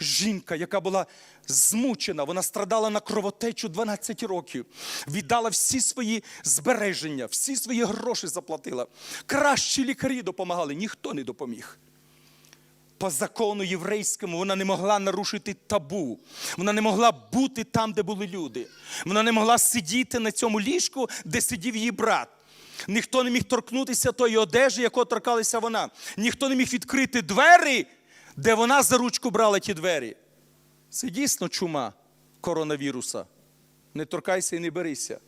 жінка, яка була змучена, вона страдала на кровотечу 12 років, віддала всі свої збереження, всі свої гроші заплатила. Кращі лікарі допомагали, ніхто не допоміг. По закону єврейському вона не могла нарушити табу. Вона не могла бути там, де були люди. Вона не могла сидіти на цьому ліжку, де сидів її брат. Ніхто не міг торкнутися тої одежі, якою торкалася вона. Ніхто не міг відкрити двері, де вона за ручку брала ті двері. Це дійсно чума коронавіруса. Не торкайся і не берися.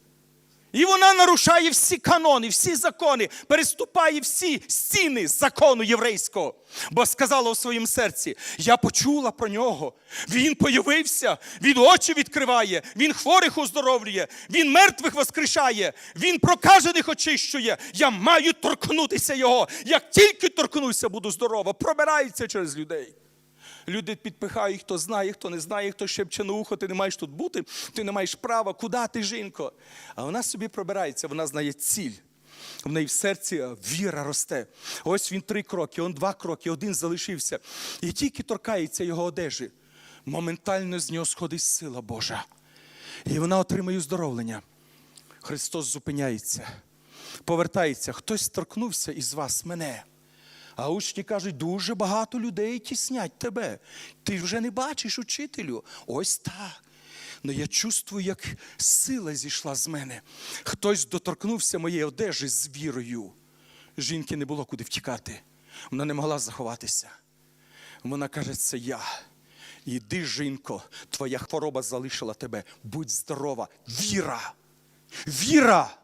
І вона нарушає всі канони, всі закони, переступає всі стіни закону єврейського. Бо сказала у своїм серці: я почула про нього. Він появився, він очі відкриває, він хворих оздоровлює, він мертвих воскрешає, він прокажених очищує. Я маю торкнутися його. Як тільки торкнуся, буду здорова. Пробирається через людей. Люди підпихають, хто знає, хто не знає, хто шепче на ухо, ти не маєш тут бути, ти не маєш права, куди ти, жінко? А вона собі пробирається, вона знає ціль. В неї в серці віра росте. Ось він три кроки, он два кроки, один залишився. І тільки торкається його одежі. Моментально з нього сходить сила Божа. І вона отримує здоровлення. Христос зупиняється, повертається. Хтось торкнувся із вас мене. А учні кажуть, дуже багато людей тіснять тебе. Ти вже не бачиш учителю. Ось так. Ну я чувствую, як сила зійшла з мене. Хтось доторкнувся моєї одежі з вірою. Жінки не було куди втікати. Вона не могла заховатися. Вона каже, це я. Іди, жінко, твоя хвороба залишила тебе. Будь здорова. Віра. Віра!